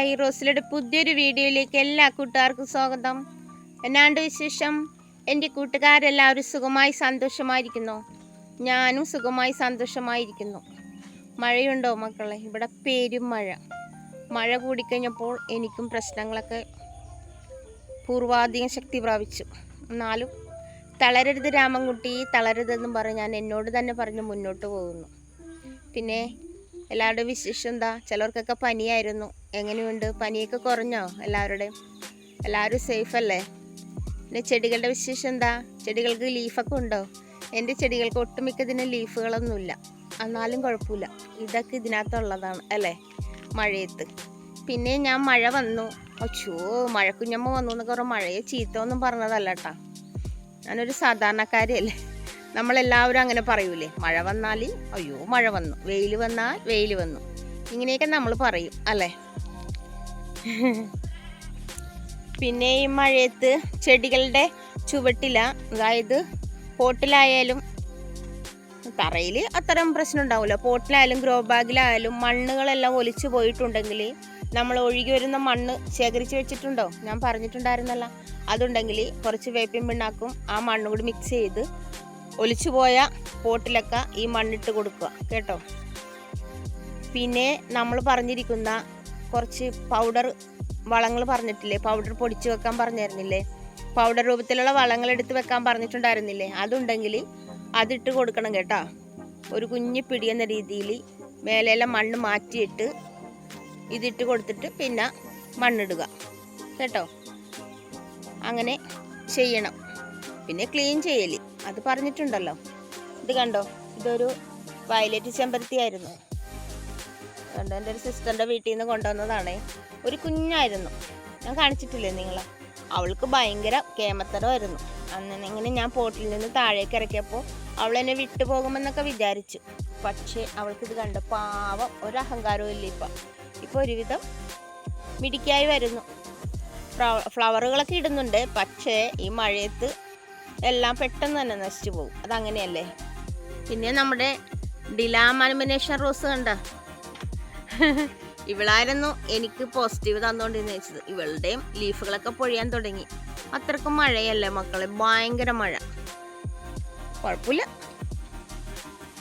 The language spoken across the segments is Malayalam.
ഹായ് റോസിലയുടെ പുതിയൊരു വീഡിയോയിലേക്ക് എല്ലാ കൂട്ടുകാർക്കും സ്വാഗതം. എന്നാണ്ട് വിശേഷം? എന്റെ കൂട്ടുകാരെല്ലാവരും സുഖമായി സന്തോഷമായിരിക്കുന്നു. ഞാനും സുഖമായി സന്തോഷമായിരിക്കുന്നു. മഴയുണ്ടോ മക്കളെ? ഇവിടെ പേരും മഴ. മഴ കൂടിക്കഴിഞ്ഞപ്പോൾ എനിക്കും പ്രശ്നങ്ങളൊക്കെ പൂർവാധികം ശക്തി പ്രാപിച്ചു. എന്നാലും തളരരുത് രാമൻകുട്ടി തളരരുതെന്നും പറഞ്ഞ് ഞാൻ എന്നോട് തന്നെ പറഞ്ഞ് മുന്നോട്ട് പോകുന്നു. പിന്നെ എല്ലാവരുടെയും വിശേഷം എന്താ? ചിലർക്കൊക്കെ പനിയായിരുന്നു. എങ്ങനെയുണ്ട്? പനിയൊക്കെ കുറഞ്ഞോ എല്ലാവരുടെയും എല്ലാവരും സേഫ് അല്ലേ? പിന്നെ ചെടികളുടെ വിശേഷം എന്താ? ചെടികൾക്ക് ലീഫൊക്കെ ഉണ്ടോ? എന്റെ ചെടികൾക്ക് ഒട്ടുമിക്ക ഒട്ടുമിക്കതിന് ലീഫുകളൊന്നുമില്ല എന്നാലും കുഴപ്പമില്ല. ഇതൊക്കെ ഇതിനകത്തുള്ളതാണ് അല്ലേ? മഴയത്ത്. പിന്നെ ഞാൻ മഴ വന്നു. ഒച്ചോ മഴക്കുഞ്ഞമ്മ വന്നു എന്നൊക്കെ പറഞ്ഞ മഴയെ ചീത്ത ഒന്നും പറഞ്ഞതല്ല കേട്ടാ. ഞാനൊരു സാധാരണക്കാരിയല്ലേ. നമ്മളെല്ലാവരും അങ്ങനെ പറയൂലേ? മഴ വന്നാൽ അയ്യോ മഴ വന്നു. വെയിൽ വന്നാൽ വെയിൽ വന്നു. ഇങ്ങനെയൊക്കെ നമ്മൾ പറയും അല്ലേ? പിന്നെ ഈ മഴയത്ത് ചെടികളുടെ ചുവട്ടില അതായത് പോട്ടിലായാലും തറയിൽ അത്തരം പ്രശ്നം ഉണ്ടാവില്ല പോട്ടിലായാലും ഗ്രോ ബാഗിലായാലും മണ്ണുകളെല്ലാം ഒലിച്ചു പോയിട്ടുണ്ടെങ്കിൽ നമ്മൾ ഒഴുകി വരുന്ന മണ്ണ് ശേഖരിച്ച് വെച്ചിട്ടുണ്ടോ? ഞാൻ പറഞ്ഞിട്ടുണ്ടായിരുന്നല്ല. അതുണ്ടെങ്കിൽ കുറച്ച് വേപ്പിൻ പിണ്ണാക്കും ആ മണ്ണും കൂടി മിക്സ് ചെയ്ത് ഒലിച്ചുപോയ പോട്ടിലൊക്കെ ഈ മണ്ണിട്ട് കൊടുക്കുക കേട്ടോ? പിന്നെ നമ്മൾ പറഞ്ഞിരിക്കുന്ന കുറച്ച് പൗഡർ വളങ്ങൾ പറഞ്ഞിട്ടില്ലേ? പൗഡർ പൊടിച്ച് വെക്കാൻ പറഞ്ഞിരുന്നില്ലേ പൗഡർ രൂപത്തിലുള്ള വളങ്ങൾ എടുത്ത് വെക്കാൻ പറഞ്ഞിട്ടുണ്ടായിരുന്നില്ലേ? അതുണ്ടെങ്കിൽ അതിട്ട് കൊടുക്കണം കേട്ടോ? ഒരു കുഞ്ഞു പിടിയെന്ന രീതിയിൽ മേലെല്ലാം മണ്ണ് മാറ്റിയിട്ട് ഇതിട്ട് കൊടുത്തിട്ട് പിന്നെ മണ്ണിടുക കേട്ടോ? അങ്ങനെ ചെയ്യണം. പിന്നെ ക്ലീൻ ചെയ്യൽ. അത് പറഞ്ഞിട്ടുണ്ടല്ലോ. ഇത് കണ്ടോ? ഇതൊരു വയലറ്റ് ചെമ്പരത്തി ആയിരുന്നു കണ്ടോ? എന്റെ ഒരു സിസ്റ്ററിന്റെ വീട്ടിൽ നിന്ന് കൊണ്ടുവന്നതാണേ. ഒരു കുഞ്ഞായിരുന്നു. ഞാൻ കാണിച്ചിട്ടില്ലേ നിങ്ങളെ? അവൾക്ക് ഭയങ്കര കേമത്തരമായിരുന്നു. അന്ന് ഇങ്ങനെ ഞാൻ പോട്ടിൽ നിന്ന് താഴേക്ക് ഇറക്കിയപ്പോൾ അവൾ എന്നെ വിട്ടു പോകുമെന്നൊക്കെ വിചാരിച്ചു. പക്ഷേ അവൾക്കിത് കണ്ട പാവം ഒരു അഹങ്കാരവും ഇല്ല ഇപ്പം. ഇപ്പോൾ ഒരുവിധം മിടിക്കായി വരുന്നു. ഫ്ലവറുകളൊക്കെ ഇടുന്നുണ്ട്. പക്ഷേ ഈ മഴയത്ത് എല്ലാം പെട്ടെന്ന് തന്നെ നശിച്ചു പോകും. അതങ്ങനെയല്ലേ? പിന്നെ നമ്മുടെ ഡിലാമാനിമിനേഷൻ റോസ് കണ്ട? ഇവളായിരുന്നു എനിക്ക് പോസിറ്റീവ് തന്നുകൊണ്ടിരുന്ന വെച്ചത്. ഇവളുടെയും ലീഫുകളൊക്കെ പൊഴിയാൻ തുടങ്ങി. അത്രക്കും മഴയല്ലേ മക്കളെ? ഭയങ്കര മഴ. കുഴപ്പമില്ല.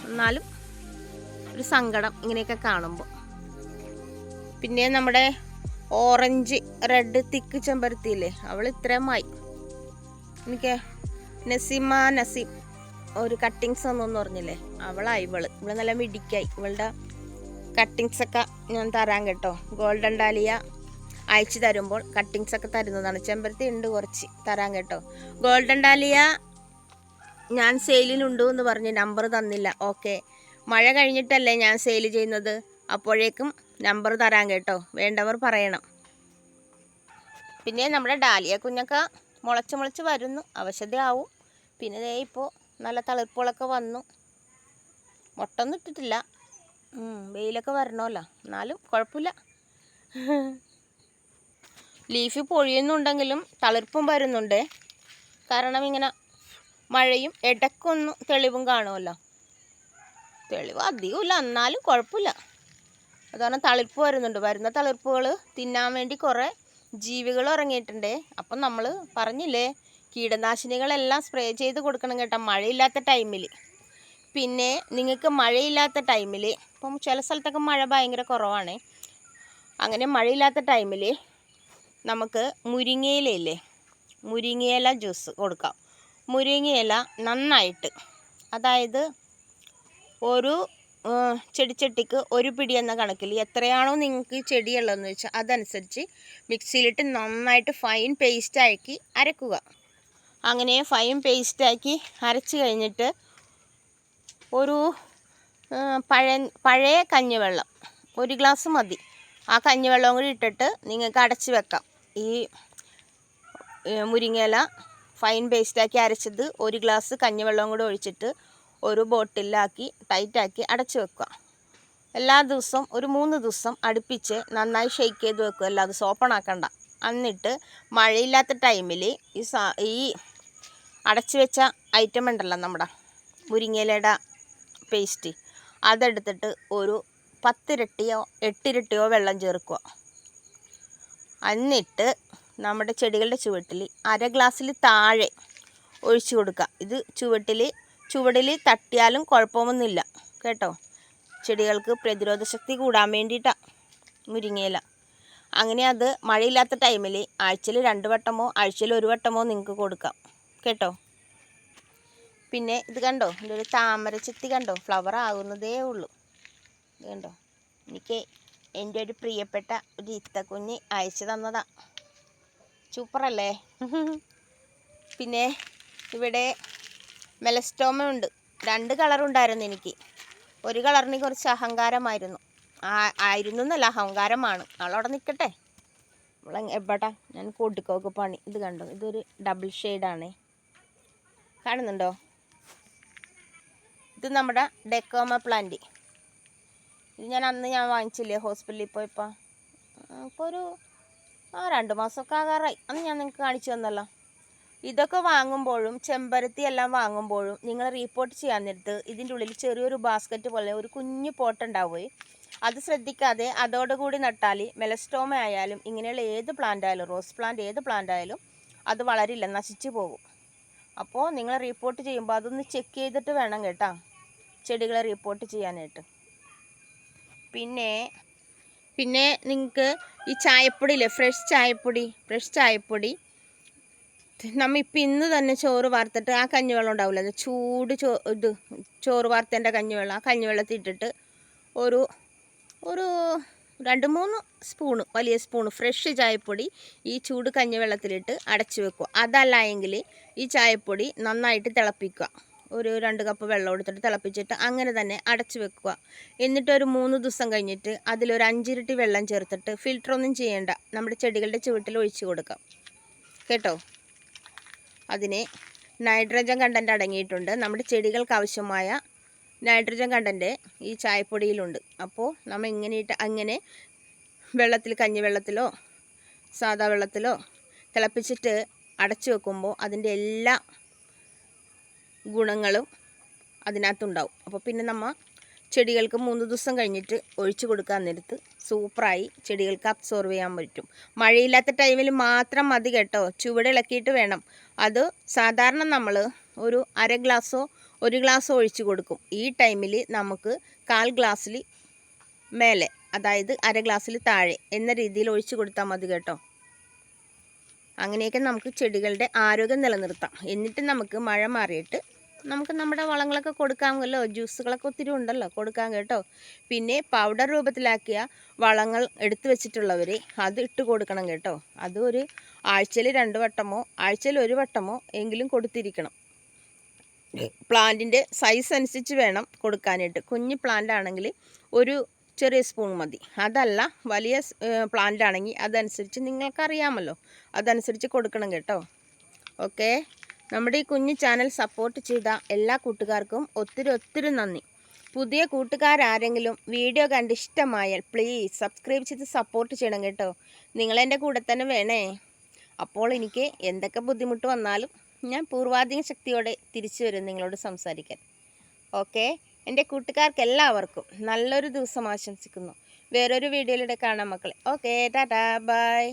എന്നാലും ഒരു സങ്കടം ഇങ്ങനെയൊക്കെ കാണുമ്പോൾ പിന്നെ നമ്മുടെ ഓറഞ്ച് റെഡ് തിക്ക് ചെമ്പരത്തിയില്ലേ? അവൾ ഇത്രയുമായി എനിക്ക് നസീമ നസീം. ഒരു കട്ടിങ്സ് ഒന്നും പറഞ്ഞില്ലേ? അവളായി ഇവൾ. ഇവൾ നല്ല മിടിക്കായി ഇവളുടെ കട്ടിങ്സ് ഒക്കെ ഞാൻ തരാം കേട്ടോ. ഗോൾഡൻ ഡാലിയ അയച്ചു തരുമ്പോൾ കട്ടിങ്സ് ഒക്കെ തരുന്നതാണ്. ചെമ്പരത്തി ഉണ്ട് കുറച്ച് തരാൻ കേട്ടോ. ഗോൾഡൻ ഡാലിയ ഞാൻ സെയിലിലുണ്ട് എന്ന് പറഞ്ഞ് നമ്പർ തന്നില്ല. ഓക്കെ മഴ കഴിഞ്ഞിട്ടല്ലേ ഞാൻ സെയിൽ ചെയ്യുന്നത്? അപ്പോഴേക്കും നമ്പർ തരാൻ കേട്ടോ. വേണ്ടവർ പറയണം. പിന്നെ നമ്മുടെ ഡാലിയ കുഞ്ഞൊക്കെ മുളച്ച് മുളച്ച് വരുന്നു. അവശതയാവും. പിന്നെ ദേ ഇപ്പോൾ നല്ല തളിർപ്പുകളൊക്കെ വന്നു. മുട്ടൊന്നും ഇട്ടിട്ടില്ല. വെയിലൊക്കെ വരണമല്ലോ. എന്നാലും കുഴപ്പമില്ല. ലീഫ് പൊഴിയുന്നുണ്ടെങ്കിലും തളിർപ്പും വരുന്നുണ്ട്. കാരണം ഇങ്ങനെ മഴയും ഇടയ്ക്കൊന്നും തെളിവും കാണുമല്ലോ. തെളിവ് അധികമില്ല എന്നാലും കുഴപ്പമില്ല. അതാണ് തളിർപ്പ് വരുന്നുണ്ട്. വരുന്ന തളിർപ്പുകൾ തിന്നാൻ വേണ്ടി കുറേ ജീവികൾ ഇറങ്ങിയിട്ടുണ്ട് അപ്പം നമ്മൾ പറഞ്ഞില്ലേ കീടനാശിനികളെല്ലാം സ്പ്രേ ചെയ്ത് കൊടുക്കണം കേട്ടോ. മഴയില്ലാത്ത ടൈമിൽ പിന്നെ നിങ്ങൾക്ക് മഴയില്ലാത്ത ടൈമിൽ ഇപ്പം ചില സ്ഥലത്തൊക്കെ മഴ ഭയങ്കര കുറവാണ്. അങ്ങനെ മഴയില്ലാത്ത ടൈമിൽ നമുക്ക് മുരിങ്ങയിലയില്ലേ മുരിങ്ങയില ജ്യൂസ് കൊടുക്കാം. മുരിങ്ങയില നന്നായിട്ട് അതായത് ഒരു ചെടിച്ചട്ടിക്ക് ഒരു പിടി എന്ന കണക്കിൽ എത്രയാണോ നിങ്ങൾക്ക് ചെടിയുള്ളതെന്ന് വെച്ചാൽ അതനുസരിച്ച് മിക്സിയിലിട്ട് നന്നായിട്ട് ഫൈൻ പേസ്റ്റ് ആക്കി അരക്കുക. അങ്ങനെ ഫൈൻ പേസ്റ്റാക്കി അരച്ച് കഴിഞ്ഞിട്ട് ഒരു പഴ പഴയ കഞ്ഞിവെള്ളം ഒരു ഗ്ലാസ് മതി. ആ കഞ്ഞിവെള്ളം കൂടി ഇട്ടിട്ട് നിങ്ങൾക്ക് അടച്ച് വെക്കാം. ഈ മുരിങ്ങയില ഫൈൻ പേസ്റ്റാക്കി അരച്ചത് ഒരു ഗ്ലാസ് കഞ്ഞിവെള്ളം കൂടി ഒഴിച്ചിട്ട് ഒരു ബോട്ടിലാക്കി ടൈറ്റാക്കി അടച്ച് വെക്കുക. എല്ലാ ദിവസവും ഒരു മൂന്ന് ദിവസം അടുപ്പിച്ച് നന്നായി ഷെയ്ക്ക് ചെയ്ത് വെക്കുക. എല്ലാ ദിവസവും ആക്കണ്ട. എന്നിട്ട് മഴയില്ലാത്ത ടൈമിൽ ഈ ഈ അടച്ചു വെച്ച ഐറ്റം ഉണ്ടല്ലോ നമ്മുടെ മുരിങ്ങയിലയുടെ പേസ്റ്റ് അതെടുത്തിട്ട് ഒരു പത്തിരട്ടിയോ എട്ടിരട്ടിയോ വെള്ളം ചേർക്കുക. എന്നിട്ട് നമ്മുടെ ചെടികളുടെ ചുവട്ടിൽ അര ഗ്ലാസ്സിൽ താഴെ ഒഴിച്ചു കൊടുക്കുക. ഇത് ചുവട്ടിൽ ചുവടിൽ തട്ടിയാലും കുഴപ്പമൊന്നുമില്ല. കേട്ടോ? ചെടികൾക്ക് പ്രതിരോധ ശക്തി കൂടാൻ വേണ്ടിയിട്ടാണ് മുരിങ്ങയില. അങ്ങനെ അത് മഴയില്ലാത്ത ടൈമിൽ ആഴ്ചയിൽ രണ്ട് വട്ടമോ ആഴ്ചയിൽ ഒരു വട്ടമോ നിങ്ങൾക്ക് കൊടുക്കാം. കേട്ടോ? പിന്നെ ഇത് കണ്ടോ? എന്റെ ഒരു താമര ചെത്തി കണ്ടോ? ഫ്ലവർ ആകുന്നതേ ഉള്ളൂ. ഇത് കണ്ടോ? എനിക്ക് എന്റെ ഒരു പ്രിയപ്പെട്ട ഒരു ഇത്തക്കുഞ്ഞ് അയച്ചു തന്നതാ. സൂപ്പറല്ലേ പിന്നെ ഇവിടെ മെലസ്റ്റോമ ഉണ്ട് രണ്ട് കളറുണ്ടായിരുന്നു എനിക്ക്. ഒരു കളറിന് കുറച്ച് അഹങ്കാരമായിരുന്നു. ആയിരുന്നു എന്നല്ല അഹങ്കാരമാണ്. ആളവിടെ നിൽക്കട്ടെ. നമ്മളെ എവിടെ? ഞാൻ കൂട്ടിക്കോക്ക് പണി. ഇത് കണ്ടോ? ഇതൊരു ഡബിൾ ഷെയ്ഡാണേ കാണുന്നുണ്ടോ? ഇത് നമ്മുടെ ഡെക്കോമ പ്ലാന്റ്. ഇത് ഞാൻ അന്ന് ഞാൻ വാങ്ങിച്ചില്ലേ ഹോസ്പിറ്റലിൽ പോയപ്പോൾ ഇപ്പോൾ ഒരു ആ രണ്ട് മാസമൊക്കെ ആകാറായി. അന്ന് ഞാൻ നിങ്ങൾക്ക് കാണിച്ചു തന്നല്ലോ. ഇതൊക്കെ വാങ്ങുമ്പോഴും ചെമ്പരത്തി എല്ലാം വാങ്ങുമ്പോഴും നിങ്ങൾ റീപ്പോർട്ട് ചെയ്യാൻ നേരത്ത് ഇതിന്റെ ഉള്ളിൽ ചെറിയൊരു ബാസ്ക്കറ്റ് പോലെ ഒരു കുഞ്ഞു പോട്ട് അത് ശ്രദ്ധിക്കാതെ അതോടുകൂടി നട്ടാൽ മെലസ്റ്റോമ ആയാലും ഇങ്ങനെയുള്ള ഏത് പ്ലാന്റ് ആയാലും റോസ് പ്ലാന്റ് ഏത് പ്ലാന്റ് ആയാലും അത് വളരില്ല നശിച്ചു പോകും. അപ്പോൾ നിങ്ങൾ റിപ്പോർട്ട് ചെയ്യുമ്പോൾ അതൊന്ന് ചെക്ക് ചെയ്തിട്ട് വേണം കേട്ടോ. ചെടികളെ റിപ്പോർട്ട് ചെയ്യാനായിട്ട്. പിന്നെ പിന്നെ നിങ്ങൾക്ക് ഈ ചായപ്പൊടി ഇല്ലേ ഫ്രഷ് ചായപ്പൊടി ഫ്രഷ് ചായപ്പൊടി. നമ്മൾ ഇപ്പം ഇന്ന് തന്നെ ചോറ് വാർത്തിട്ട് ആ കഞ്ഞിവെള്ളം ഉണ്ടാവില്ല അത് ചൂട് ചോ ഇത് ചോറ് വാർത്തേന്റെ കഞ്ഞിവെള്ളം. ആ കഞ്ഞിവെള്ളത്തിൽ ഇട്ടിട്ട് ഒരു ഒരു രണ്ട് മൂന്ന് സ്പൂണ് വലിയ സ്പൂണ് ഫ്രഷ് ചായപ്പൊടി ഈ ചൂട് കഞ്ഞിവെള്ളത്തിലിട്ട് അടച്ചു വെക്കുക. അതല്ല എങ്കിൽ ഈ ചായപ്പൊടി നന്നായിട്ട് തിളപ്പിക്കുക. ഒരു രണ്ട് കപ്പ് വെള്ളം എടുത്തിട്ട് തിളപ്പിച്ചിട്ട് അങ്ങനെ തന്നെ അടച്ചു വെക്കുക. എന്നിട്ട് ഒരു മൂന്ന് ദിവസം കഴിഞ്ഞിട്ട് അതിലൊരു അഞ്ചിരട്ടി വെള്ളം ചേർത്തിട്ട് ഫിൽറ്ററൊന്നും ചെയ്യേണ്ട. നമ്മുടെ ചെടികളുടെ ചുവട്ടിൽ ഒഴിച്ചു കൊടുക്കാം കേട്ടോ? അതിനെ നൈട്രജൻ കണ്ടന്റ് അടങ്ങിയിട്ടുണ്ട്. നമ്മുടെ ചെടികൾക്ക് ആവശ്യമായ നൈട്രജൻ കണ്ടന്റ് ഈ ചായപ്പൊടിയിലുണ്ട്. അപ്പോൾ നമ്മൾ ഇങ്ങനെയിട്ട് അങ്ങനെ വെള്ളത്തിൽ കഞ്ഞിവെള്ളത്തിലോ സാധാ വെള്ളത്തിലോ തിളപ്പിച്ചിട്ട് അടച്ചു വെക്കുമ്പോൾ അതിന്റെ എല്ലാ ഗുണങ്ങളും അതിനകത്തുണ്ടാവും. അപ്പോൾ പിന്നെ നമ്മൾ ചെടികൾക്ക് മൂന്ന് ദിവസം കഴിഞ്ഞിട്ട് ഒഴിച്ചു കൊടുക്കാൻ നേരത്ത് സൂപ്പറായി ചെടികൾക്ക് അബ്സോർവ് ചെയ്യാൻ പറ്റും. മഴയില്ലാത്ത ടൈമിൽ മാത്രം മതി കേട്ടോ. ചുവട് ഇളക്കിയിട്ട് വേണം. അത് സാധാരണ നമ്മൾ ഒരു അര ഗ്ലാസ്സോ ഒരു ഗ്ലാസ്സോ ഒഴിച്ചു കൊടുക്കും. ഈ ടൈമിൽ നമുക്ക് കാൽ ഗ്ലാസ്സിൽ മേലെ അതായത് അര ഗ്ലാസ്സിൽ താഴെ എന്ന രീതിയിൽ ഒഴിച്ചു കൊടുത്താൽ മതി കേട്ടോ. അങ്ങനെയൊക്കെ നമുക്ക് ചെടികളുടെ ആരോഗ്യം നിലനിർത്താം. എന്നിട്ട് നമുക്ക് മഴ മാറിയിട്ട് നമുക്ക് നമ്മുടെ വളങ്ങളൊക്കെ കൊടുക്കാമല്ലോ ജ്യൂസുകളൊക്കെ ഒത്തിരി ഉണ്ടല്ലോ കൊടുക്കാൻ കേട്ടോ. പിന്നെ പൗഡർ രൂപത്തിലാക്കിയ വളങ്ങൾ എടുത്തു വെച്ചിട്ടുള്ളവർ അത് ഇട്ട് കൊടുക്കണം കേട്ടോ. അത് ഒരു ആഴ്ചയിൽ രണ്ട് വട്ടമോ ആഴ്ചയിൽ ഒരു വട്ടമോ എങ്കിലും കൊടുത്തിരിക്കണം. പ്ലാന്റിന്റെ സൈസ് അനുസരിച്ച് വേണം കൊടുക്കാനായിട്ട്. കുഞ്ഞു പ്ലാന്റ് ആണെങ്കിൽ ഒരു ചെറിയ സ്പൂൺ മതി. അതല്ല വലിയ പ്ലാന്റ് ആണെങ്കിൽ അതനുസരിച്ച് നിങ്ങൾക്കറിയാമല്ലോ. അതനുസരിച്ച് കൊടുക്കണം കേട്ടോ. ഓക്കെ? നമ്മുടെ ഈ കുഞ്ഞു ചാനൽ സപ്പോർട്ട് ചെയ്ത എല്ലാ കൂട്ടുകാർക്കും ഒത്തിരി ഒത്തിരി നന്ദി. പുതിയ കൂട്ടുകാരാരെങ്കിലും വീഡിയോ കണ്ട് ഇഷ്ടമായാൽ പ്ലീസ് സബ്സ്ക്രൈബ് ചെയ്ത് സപ്പോർട്ട് ചെയ്യണം കേട്ടോ. നിങ്ങളെന്റെ കൂടെ തന്നെ വേണേ. അപ്പോൾ എനിക്ക് എന്തൊക്കെ ബുദ്ധിമുട്ട് വന്നാലും ഞാൻ പൂർവാധിക ശക്തിയോടെ തിരിച്ചു വരും നിങ്ങളോട് സംസാരിക്കാൻ. ഓക്കെ? എന്റെ കൂട്ടുകാർക്ക് എല്ലാവർക്കും നല്ലൊരു ദിവസം ആശംസിക്കുന്നു. വേറൊരു വീഡിയോയിലൂടെ കാണാം മക്കളെ. Okay tata bye